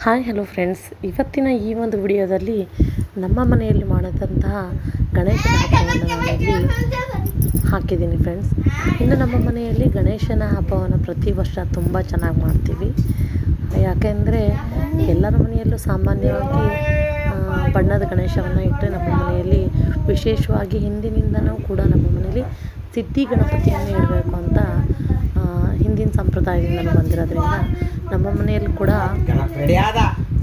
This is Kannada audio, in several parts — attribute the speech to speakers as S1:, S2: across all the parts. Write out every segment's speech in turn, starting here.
S1: ಹಾಯ್ ಹಲೋ ಫ್ರೆಂಡ್ಸ್ ಇವತ್ತಿನ ಈ ಒಂದು ವಿಡಿಯೋದಲ್ಲಿ ನಮ್ಮ ಮನೆಯಲ್ಲಿ ಮಾಡಿದಂತಹ ಗಣೇಶನ ಹಬ್ಬವನ್ನು ನಾನಿಲ್ಲಿ ಹಾಕಿದ್ದೀನಿ ಫ್ರೆಂಡ್ಸ್ ಇನ್ನು ನಮ್ಮ ಮನೆಯಲ್ಲಿ ಗಣೇಶನ ಹಬ್ಬವನ್ನು ಪ್ರತಿ ವರ್ಷ ತುಂಬ ಚೆನ್ನಾಗಿ ಮಾಡ್ತೀವಿ. ಯಾಕೆಂದರೆ ಎಲ್ಲರ ಮನೆಯಲ್ಲೂ ಸಾಮಾನ್ಯವಾಗಿ ಬಣ್ಣದ ಗಣೇಶವನ್ನು ಇಟ್ಟರೆ ನಮ್ಮ ಮನೆಯಲ್ಲಿ ವಿಶೇಷವಾಗಿ ಹಿಂದಿನಿಂದನೂ ಕೂಡ ನಮ್ಮ ಮನೆಯಲ್ಲಿ ಸಿದ್ಧಿ ಗಣಪತಿಯನ್ನು ಇಡಬೇಕು ಅಂತ ಹಿಂದಿನ ಸಂಪ್ರದಾಯದಿಂದ ಬಂದಿರೋದ್ರಿಂದ ನಮ್ಮ ಮನೆಯಲ್ಲಿ ಕೂಡ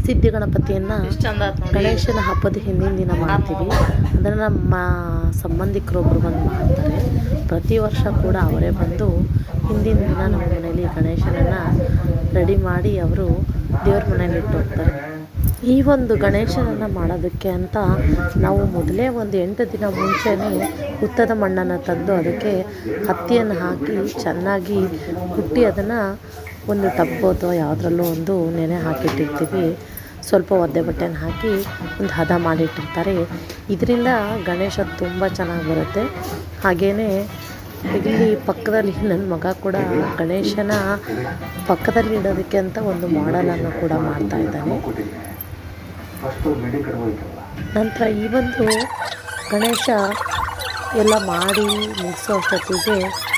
S1: ಸಿದ್ಧಿ ಗಣಪತಿಯನ್ನು ಗಣೇಶನ ಹಬ್ಬದ ಹಿಂದಿನ ದಿನ ಮಾಡ್ತೀವಿ. ಅದನ್ನು ನಮ್ಮ ಸಂಬಂಧಿಕರೊಬ್ಬರು ಬಂದು ಮಾಡ್ತಾರೆ. ಪ್ರತಿ ವರ್ಷ ಕೂಡ ಅವರೇ ಬಂದು ಹಿಂದಿನ ದಿನ ನಮ್ಮ ಮನೆಯಲ್ಲಿ ಗಣೇಶನನ್ನು ರೆಡಿ ಮಾಡಿ ಅವರು ದೇವ್ರ ಮನೆಯಲ್ಲಿ ಇಟ್ಟು ಹೋಗ್ತಾರೆ. ಈ ಒಂದು ಗಣೇಶನನ್ನು ಮಾಡೋದಕ್ಕೆ ಅಂತ ನಾವು ಮೊದಲೇ ಒಂದು ಎಂಟು ದಿನ ಮುಂಚೆನೇ ಹುತ್ತದ ಮಣ್ಣನ್ನು ತಂದು ಅದಕ್ಕೆ ಹತ್ತಿಯನ್ನು ಹಾಕಿ ಚೆನ್ನಾಗಿ ಕುಟ್ಟಿ ಅದನ್ನು ಒಂದು ಟಬ್ಬು ಅಥವಾ ಯಾವುದ್ರಲ್ಲೂ ಒಂದು ನೆನೆ ಹಾಕಿಟ್ಟಿರ್ತೀವಿ. ಸ್ವಲ್ಪ ಒದ್ದೆ ಬಟ್ಟೆನ ಹಾಕಿ ಒಂದು ಹದ ಮಾಡಿಟ್ಟಿರ್ತಾರೆ. ಇದರಿಂದ ಗಣೇಶ ತುಂಬ ಚೆನ್ನಾಗಿ ಬರುತ್ತೆ. ಹಾಗೆಯೇ ಇಲ್ಲಿ ಪಕ್ಕದಲ್ಲಿ ನನ್ನ ಮಗ ಕೂಡ ಗಣೇಶನ ಪಕ್ಕದಲ್ಲಿ ಇಡೋದಕ್ಕೆ ಅಂತ ಒಂದು ಮಾಡಲನ್ನು ಕೂಡ ಮಾಡ್ತಾ ಇದ್ದಾನೆ. ನಂತರ ಈ ಒಂದು ಗಣೇಶ ಎಲ್ಲ ಮಾಡಿ ಮುಗಿಸೋ ಅಷ್ಟೊತ್ತಿಗೆ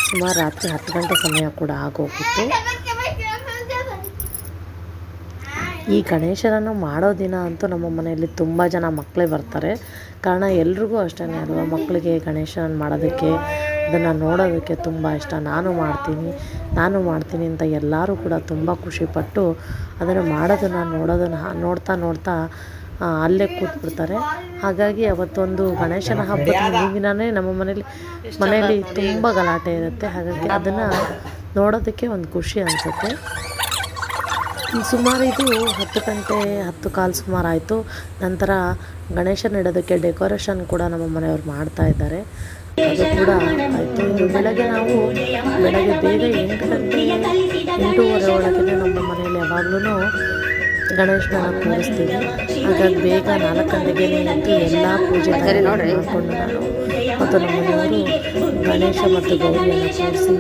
S1: ಸುಮಾರು ರಾತ್ರಿ ಹತ್ತು ಗಂಟೆ ಸಮಯ ಕೂಡ ಆಗೋಗಿತ್ತು ಈ ಗಣೇಶನನ್ನು ಮಾಡೋ ದಿನ ಅಂತೂ ನಮ್ಮ ಮನೆಯಲ್ಲಿ ತುಂಬ ಜನ ಮಕ್ಕಳೇ ಬರ್ತಾರೆ. ಕಾರಣ ಎಲ್ರಿಗೂ ಅಷ್ಟೇ ಅಲ್ವಾ? ಮಕ್ಕಳಿಗೆ ಗಣೇಶನ ಮಾಡೋದಕ್ಕೆ, ಅದನ್ನು ನೋಡೋದಕ್ಕೆ ತುಂಬ ಇಷ್ಟ. ನಾನು ಮಾಡ್ತೀನಿ ನಾನು ಮಾಡ್ತೀನಿ ಅಂತ ಎಲ್ಲರೂ ಕೂಡ ತುಂಬ ಖುಷಿಪಟ್ಟು ಅದನ್ನು ಮಾಡೋದನ್ನು, ನೋಡೋದನ್ನು, ನೋಡ್ತಾ ನೋಡ್ತಾ ಅಲ್ಲೇ ಕೂತ್ಬಿಡ್ತಾರೆ. ಹಾಗಾಗಿ ಅವತ್ತೊಂದು ಗಣೇಶನ ಹಬ್ಬದ ದಿನವೇ ನಮ್ಮ ಮನೇಲಿ, ಮನೆಯಲ್ಲಿ ತುಂಬ ಗಲಾಟೆ ಇರುತ್ತೆ. ಹಾಗಾಗಿ ಅದನ್ನು ನೋಡೋದಕ್ಕೆ ಒಂದು ಖುಷಿ ಅನಿಸುತ್ತೆ. ಸುಮಾರು ಇದು ಹತ್ತು ಗಂಟೆ ಹತ್ತು ಕಾಲು ಸುಮಾರು ಆಯಿತು. ನಂತರ ಗಣೇಶನ ಇಡೋದಕ್ಕೆ ಡೆಕೋರೇಷನ್ ಕೂಡ ನಮ್ಮ ಮನೆಯವರು ಮಾಡ್ತಾ ಇದ್ದಾರೆ. ಅದು ಕೂಡ ಆಯಿತು. ಇದು ಬೆಳಗ್ಗೆ ನಾವು ಬೆಳಗ್ಗೆ ಬೇಗ ಎಂಟು ಗಂಟೆ ಎಂಟೂವರೆ ಒಳಗೆ ನಮ್ಮ ಮನೆಯಲ್ಲಿ ಯಾವಾಗಲೂ ಗಣೇಶನ ಕೂರಿಸ್ತೀವಿ. ಹಾಗಾಗಿ ಬೇಗ ನಾಲ್ಕು ಗಂಟೆಗೆ ಎದ್ದು ಎಲ್ಲ ಪೂಜೆ ಮಾಡಿಕೊಂಡು ನಾನು ಮತ್ತು ನಮ್ಮ ಮನೆಯವರು ಗಣೇಶ ಮತ್ತು ಗೌರಿಯನ್ನು ಕೂರಿಸಿ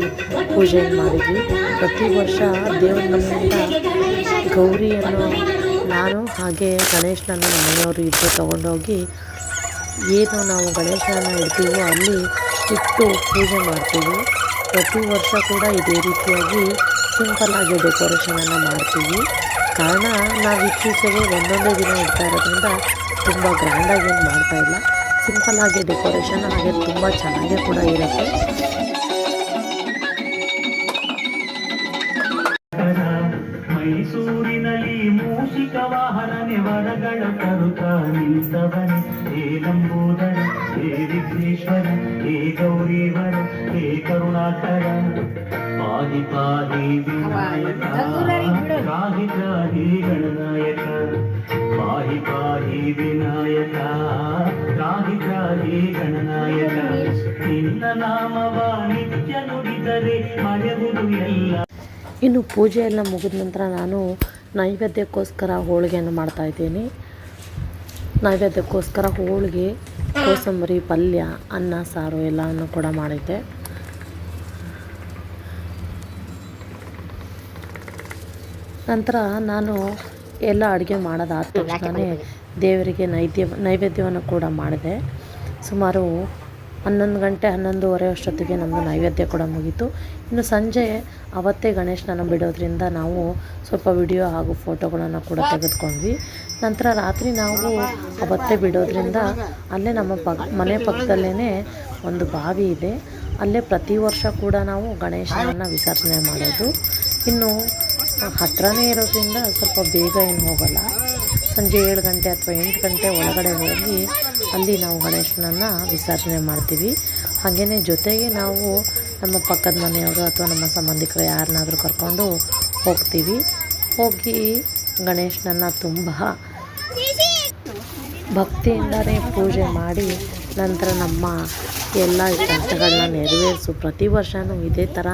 S1: ಪೂಜೆ ಮಾಡಿದ್ವಿ. ಪ್ರತಿ ವರ್ಷ ದೇವರ ಮನೆಯಿಂದ ಗೌರಿಯನ್ನು ನಾನು ಹಾಗೆ ಗಣೇಶನನ್ನು ಮನೆಯವರು ಇಬ್ಬರು ತೊಗೊಂಡೋಗಿ ಏನು ನಾವು ಗಣೇಶನನ್ನು ಇಡ್ತೀವೋ ಅಲ್ಲಿ ಇಟ್ಟು ಪೂಜೆ ಮಾಡ್ತೀವಿ. ಪ್ರತಿ ವರ್ಷ ಕೂಡ ಇದೇ ರೀತಿಯಾಗಿ ಸಿಂಪಲ್ಲಾಗಿ ಡೆಕೋರೇಷನನ್ನು ಮಾಡ್ತೀವಿ. ಕಾರಣ ನಾವು ಇತ್ತೀಚೆಗೆ ಒಂದೊಂದೇ ದಿನ ಇಡ್ತಾ ಇರೋದ್ರಿಂದ ತುಂಬ ಗ್ರ್ಯಾಂಡಾಗಿ ಏನು ಮಾಡ್ತಾಯಿಲ್ಲ ಸಿಂಪಲ್ಲಾಗಿ ಡೆಕೋರೇಷನ್ ಹಾಗೆ ತುಂಬ ಚೆನ್ನಾಗೇ ಕೂಡ ಇರುತ್ತೆ.
S2: ಮೂಷಿಕ ವಾಹನ ನೆವರಗಳ ತರುತ ನಿಂತವನೆ. ಹೇ ಲಂಬೋದರ ಹೇ ವಿಘ್ನೇಶ್ವರ ಹೇ ಗೌರೀವರ ಹೇ ಕರುಣಾಕರ. ಪಾಹಿ ಪಾಹಿ ವಿನಾಯಕ ತ್ರಾಹಿ ತ್ರಾಹಿ ಗಣನಾಯಕ. ಪಾಹಿ ಪಾಹಿ ವಿನಾಯಕ ತ್ರಾಹಿ ತ್ರಾಹಿ ಗಣನಾಯಕ. ನಿನ್ನ ನಾಮವ ನಿತ್ಯ ನುಡಿದರೆ ಮರೆಯುವುದು ಎಲ್ಲ.
S1: ಇನ್ನು ಪೂಜೆ ಎಲ್ಲ ಮುಗಿದ ನಂತರ ನಾನು ನೈವೇದ್ಯಕ್ಕೋಸ್ಕರ ಹೋಳಿಗೆಯನ್ನು ಮಾಡ್ತಾಯಿದ್ದೀನಿ ನೈವೇದ್ಯಕ್ಕೋಸ್ಕರ ಹೋಳಿಗೆ, ಕೋಸಂಬರಿ, ಪಲ್ಯ, ಅನ್ನ, ಸಾರು ಎಲ್ಲವನ್ನು ಕೂಡ ಮಾಡಿದ್ದೆ. ನಂತರ ನಾನು ಎಲ್ಲ ಅಡುಗೆ ಮಾಡೋದಾದ ತಕ್ಷಣವೇ ದೇವರಿಗೆ ನೈದ್ಯ, ನೈವೇದ್ಯವನ್ನು ಕೂಡ ಮಾಡಿದೆ. ಸುಮಾರು ಹನ್ನೊಂದು ಗಂಟೆ ಹನ್ನೊಂದುವರೆ ಅಷ್ಟೊತ್ತಿಗೆ ನಮ್ಮದು ನೈವೇದ್ಯ ಕೂಡ ಮುಗೀತು. ಇನ್ನು ಸಂಜೆ ಅವತ್ತೇ ಗಣೇಶನನ್ನು ಬಿಡೋದ್ರಿಂದ ನಾವು ಸ್ವಲ್ಪ ವಿಡಿಯೋ ಹಾಗೂ ಫೋಟೋಗಳನ್ನು ಕೂಡ ತೆಗೆದುಕೊಂಡ್ವಿ. ನಂತರ ರಾತ್ರಿ ನಾವು ಅವತ್ತೇ ಬಿಡೋದ್ರಿಂದ ಅಲ್ಲೇ ನಮ್ಮ ಪಕ್, ಮನೆ ಪಕ್ಕದಲ್ಲೇ ಒಂದು ಬಾವಿ ಇದೆ. ಅಲ್ಲೇ ಪ್ರತಿ ವರ್ಷ ಕೂಡ ನಾವು ಗಣೇಶನನ್ನು ವಿಸರ್ಜನೆ ಮಾಡೋದು. ಇನ್ನು ಹತ್ರನೇ ಇರೋದ್ರಿಂದ ಸ್ವಲ್ಪ ಬೇಗ ಏನು ಹೋಗಲ್ಲ. ಸಂಜೆ ಏಳು ಗಂಟೆ ಅಥವಾ ಎಂಟು ಗಂಟೆ ಒಳಗಡೆ ಹೋಗಿ ಅಲ್ಲಿ ನಾವು ಗಣೇಶನನ್ನು ವಿಸರ್ಜನೆ ಮಾಡ್ತೀವಿ. ಹಾಗೆಯೇ ಜೊತೆಗೆ ನಾವು ನಮ್ಮ ಪಕ್ಕದ ಮನೆಯವರು ಅಥವಾ ನಮ್ಮ ಸಂಬಂಧಿಕರು ಯಾರನ್ನಾದರೂ ಕರ್ಕೊಂಡು ಹೋಗ್ತೀವಿ. ಹೋಗಿ ಗಣೇಶನನ್ನು ತುಂಬ ಭಕ್ತಿಯಿಂದಲೇ ಪೂಜೆ ಮಾಡಿ ನಂತರ ನಮ್ಮ ಎಲ್ಲ ಕಷ್ಟಗಳನ್ನ ನೆರವೇರಿಸು. ಪ್ರತಿ ವರ್ಷವೂ ಇದೇ ಥರ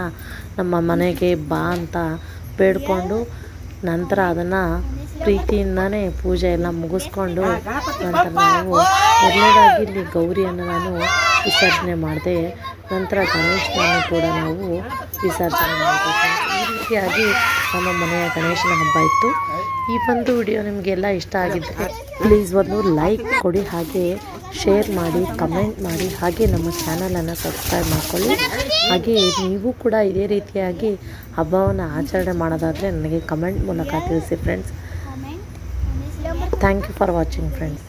S1: ನಮ್ಮ ಮನೆಗೆ ಬಾ ಅಂತ ಬೇಡಿಕೊಂಡು ನಂತರ ಅದನ್ನು ಪ್ರೀತಿಯಿಂದನೇ ಪೂಜೆ ಎಲ್ಲ ಮುಗಿಸ್ಕೊಂಡು ನಂತರ ನಾವು ಮೊದಲನೇದಾಗಿ ಇಲ್ಲಿ ಗೌರಿಯನ್ನು ನಾನು ವಿಸರ್ಜನೆ ಮಾಡಿದೆ. ನಂತರ ಗಣೇಶನನ್ನು ಕೂಡ ನಾವು ವಿಸರ್ಜನೆ ಮಾಡಬೇಕು. ಈ ರೀತಿಯಾಗಿ ನಮ್ಮ ಮನೆಯ ಗಣೇಶನ ಹಬ್ಬ ಇತ್ತು. ಈ ಒಂದು ವಿಡಿಯೋ ನಿಮಗೆಲ್ಲ ಇಷ್ಟ ಆಗಿದ್ದರೆ ಪ್ಲೀಸ್ ಒಂದು ಲೈಕ್ ಕೊಡಿ, ಹಾಗೆ ಶೇರ್ ಮಾಡಿ ಕಮೆಂಟ್ ಮಾಡಿ, ಹಾಗೆ ನಮ್ಮ ಚಾನಲನ್ನು ಸಬ್ಸ್ಕ್ರೈಬ್ ಮಾಡ್ಕೊಳ್ಳಿ. ಹಾಗೆ ನೀವು ಕೂಡ ಇದೇ ರೀತಿಯಾಗಿ ಹಬ್ಬವನ್ನು ಆಚರಣೆ ಮಾಡೋದಾದರೆ ನನಗೆ ಕಮೆಂಟ್ ಮೂಲಕ ತಿಳಿಸಿ friends thank you for watching friends